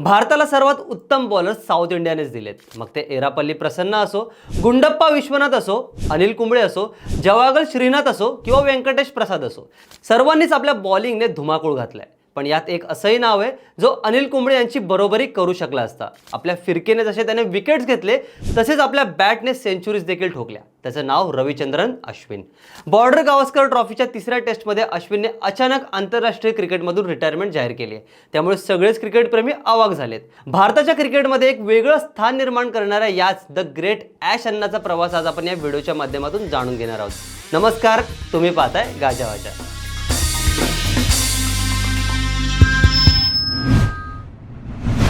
भारताला सर्वात उत्तम बॉलर साऊथ इंडियानेच दिलेत. मग ते एरापल्ली प्रसन्न असो गुंडप्पा विश्वनाथ असो अनिल कुंबळे असो जवागल श्रीनाथ असो किंवा व्यंकटेश प्रसाद असो सर्वांनीच आपल्या बॉलिंगने धुमाकूळ घातलाय. पण यात एक असंही नाव आहे जो अनिल कुंबळे यांची बरोबरी करू शकला असता. आपल्या फिरकेने जसे त्याने विकेट्स घेतले तसेच आपल्या बॅटने सेंचुरीज देखील ठोकल्या. त्याचं नाव रविचंद्रन अश्विन. बॉर्डर गावस्कर ट्रॉफीच्या तिसऱ्या टेस्टमध्ये अश्विनने अचानक आंतरराष्ट्रीय क्रिकेटमधून रिटायरमेंट जाहीर केली आहे. त्यामुळे सगळेच क्रिकेटप्रेमी अवाक झालेत. भारताच्या क्रिकेटमध्ये एक वेगळं स्थान निर्माण करणाऱ्या याच द ग्रेट ॲश अन्नाचा प्रवास आज आपण या व्हिडिओच्या माध्यमातून जाणून घेणार आहोत. नमस्कार तुम्ही पाहताय गाजावाजा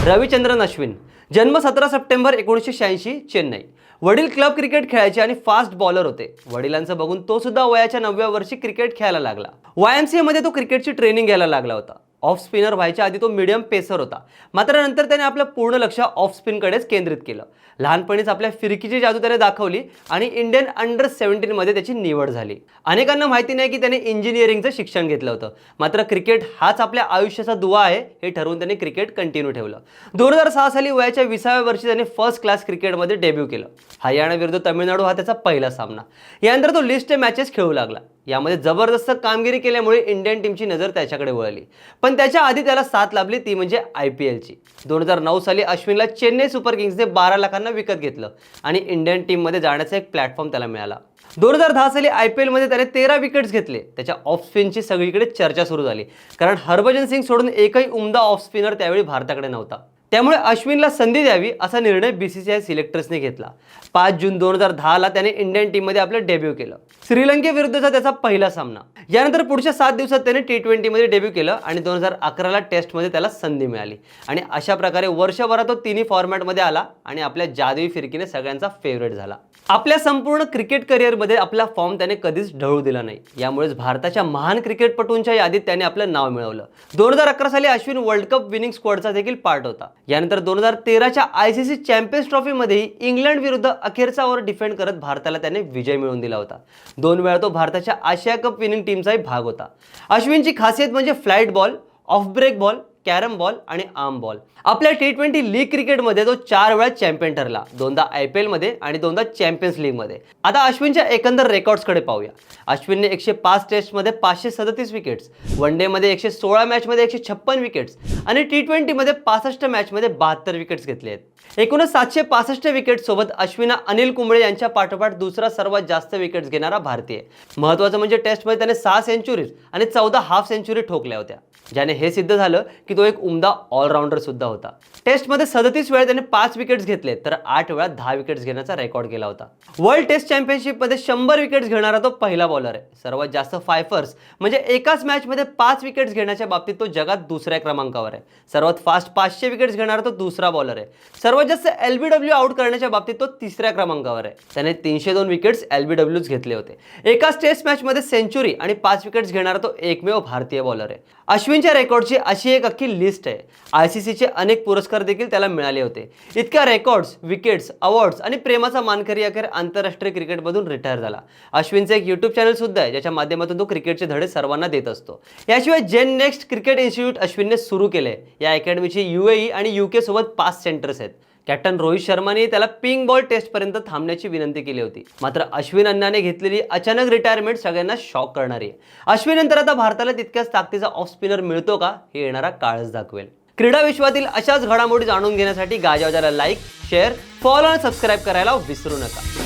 रविचंद्रन अश्विन. जन्म सतरा सप्टेंबर एकोणीसशे शहाऐंशी चेन्नई. वडील क्लब क्रिकेट खेळायचे आणि फास्ट बॉलर होते. वडिलांचं बघून तो सुद्धा वयाच्या नवव्या वर्षी क्रिकेट खेळायला लागला. वायमध्ये तो क्रिकेटची ट्रेनिंग घ्यायला लागला होता. ऑफ स्पिनर व्हायच्या आधी तो मिडियम पेसर होता. मात्र नंतर त्याने आपलं पूर्ण लक्ष ऑफ स्पिनकडेच केंद्रित केलं. लहानपणीच आपल्या फिरकीची जादू त्याने दाखवली आणि इंडियन अंडर सेव्हन्टीनमध्ये त्याची निवड झाली. अनेकांना माहिती नाही की त्याने इंजिनिअरिंगचं शिक्षण घेतलं होतं. मात्र क्रिकेट हाच आपल्या आयुष्याचा दुवा आहे हे ठरवून त्याने क्रिकेट कंटिन्यू ठेवलं. दोन हजार सहा साली वयाच्या विसाव्या वर्षी त्याने फर्स्ट क्लास क्रिकेटमध्ये डेब्यू केलं. हरियाणा विरुद्ध तमिळनाडू हा त्याचा पहिला सामना. यानंतर तो लिस्ट मॅचेस खेळू लागला. यामध्ये जबरदस्त कामगिरी केल्यामुळे इंडियन टीमची नजर त्याच्याकडे वळली. पण त्याच्या आधी त्याला साथ लाभली ती म्हणजे आय पी एलची. दोन हजार नऊ साली अश्विनला चेन्नई सुपर किंग्सने बारा लाखांना विकत घेतलं आणि इंडियन टीममध्ये जाण्याचा एक प्लॅटफॉर्म त्याला मिळाला. दोन हजार दहा साली आय पी एलमध्ये त्याने तेरा विकेट्स घेतले. त्याच्या ऑफ स्पिनची सगळीकडे चर्चा सुरू झाली. कारण हरभजन सिंग सोडून एकही उमदा ऑफ स्पिनर त्यावेळी भारताकडे नव्हता. त्यामुळे अश्विनला संधी द्यावी असा निर्णय बीसीसीआय सिलेक्टर्सने घेतला. पाच जून दोन हजार दहाला त्याने इंडियन टीममध्ये आपलं डेब्यू केलं. श्रीलंकेविरुद्धचा त्याचा पहिला सामना. यानंतर पुढच्या सात दिवसात त्याने टी ट्वेंटीमध्ये डेब्यू केलं आणि दोन हजार अकराला टेस्टमध्ये त्याला संधी मिळाली. आणि अशा प्रकारे वर्षभरात तो तिन्ही फॉर्मॅटमध्ये आला आणि आपल्या जादुई फिरकीने सगळ्यांचा फेवरेट झाला. आपल्या संपूर्ण क्रिकेट करिअरमध्ये आपला फॉर्म त्याने कधीच ढळू दिला नाही. यामुळेच भारताच्या महान क्रिकेटपटूंच्या यादीत त्याने आपलं नाव मिळवलं. दोन हजार अकरा साली अश्विन वर्ल्ड कप विनिंग स्क्वॉडचा देखील पार्ट होता. यानंतर दोन हजार तेराच्या आय सी सी चॅम्पियन्स ट्रॉफीमध्येही इंग्लंड विरुद्ध अखेरचा ओव्हर डिफेंड करत भारताला त्याने विजय मिळवून दिला होता. दोन वेळा तो भारताच्या आशिया कप विनिंग टीमचाही भाग होता. अश्विनची खासियत म्हणजे flight ball off break ball carrom ball आणि आर्म बॉल आपल्या टी ट्वेंटी लीग क्रिकेटमध्ये तो चार वेळा चॅम्पियन ठरला. दोनदा आय पी एलमध्ये आणि दोनदा चॅम्पियन्स लीगमध्ये आता अश्विनच्या एकंदर रेकॉर्ड्सकडे पाहूया. अश्विनने एकशे पाच टेस्टमध्ये पाचशे सदतीस विकेट्स वन डेमध्ये एकशे सोळा मॅचमध्ये एकशे छप्पन विकेट्स आणि टी ट्वेंटीमध्ये पासष्ट मॅचमध्ये बहात्तर विकेट्स घेतले आहेत. एकूणच सातशे पासष्ट विकेटसोबत अश्विना अनिल कुंबळे यांच्या पाठोपाठ दुसरा सर्वात जास्त विकेट्स घेणारा भारतीय. महत्त्वाचं म्हणजे टेस्टमध्ये त्याने सहा सेंचुरीज आणि चौदा हाफ सेंचुरी ठोकल्या होत्या ज्याने हे सिद्ध झालं की तो एक उमदा ऑलराऊंडर सुद्धा होता. टेस्टमध्ये सदतीस वेळा त्याने पाच विकेट्स घेतले तर आठ वेळा दहा विकेट्स घेण्याचा रेकॉर्ड केला होता. वर्ल्ड टेस्ट चॅम्पियनशिपमध्ये शंभर विकेट्स घेणारा तो पहिला बॉलर आहे. सर्वात जास्त फायफर्स म्हणजे एकाच मॅचमध्ये पाच विकेट्स घेण्याच्या बाबतीत तो जगात दुसऱ्या क्रमांकावर आहे. सर्वात फास्ट पाचशे विकेट्स घेणारा तो दुसरा बॉलर आहे. सर्वात जास्त एल बी डब्ल्यू आउट करण्याच्या बाबतीत तो तिसऱ्या क्रमांकावर आहे. त्याने तीनशे दोन विकेट्स एल बी डब्ल्यूच घेतले होते. एकाच टेस्ट मॅचमध्ये सेंचुरी आणि पाच विकेट्स घेणारा तो एकमेव भारतीय बॉलर आहे. अश्विनच्या रेकॉर्डची अशी एक अख्खी लिस्ट आहे. आय सी सीचे अनेक पुरस्कार देखील त्याला मिळाले होते. इतक्या रेकॉर्ड्स विकेट्स अवॉर्ड्स आणि प्रेमाचा मानकरी अखेर आंतरराष्ट्रीय क्रिकेटमधून रिटायर झाला. अश्विनचं एक यूट्यूब चॅनल सुद्धा आहे ज्याच्या माध्यमातून तो क्रिकेटचे धडे सर्वांना देत असतो. याशिवाय जेन नेक्स्ट क्रिकेट इन्स्टिट्यूट अश्विनने सुरू केले या अकॅडमीची ए आणि युके सोबत पाच सेंटर्स आहेत. कॅप्टन रोहित शर्माने त्याला पिंक बॉल टेस्टपर्यंत थांबण्याची विनंती केली होती. मात्र अश्विन अण्णाने घेतलेली अचानक रिटायरमेंट सगळ्यांना शॉक करणारी आहे. अश्विन नंतर आता भारताला तितक्याच ताकदीचा ऑफ स्पिनर मिळतो का? हे येणारा काळच दाखवेल. क्रीडा विश्वातील अशाच घडामोडी जाणून घेण्यासाठी गाजावाजाला लाईक शेअर फॉलो आणि सबस्क्राईब करायला विसरू नका.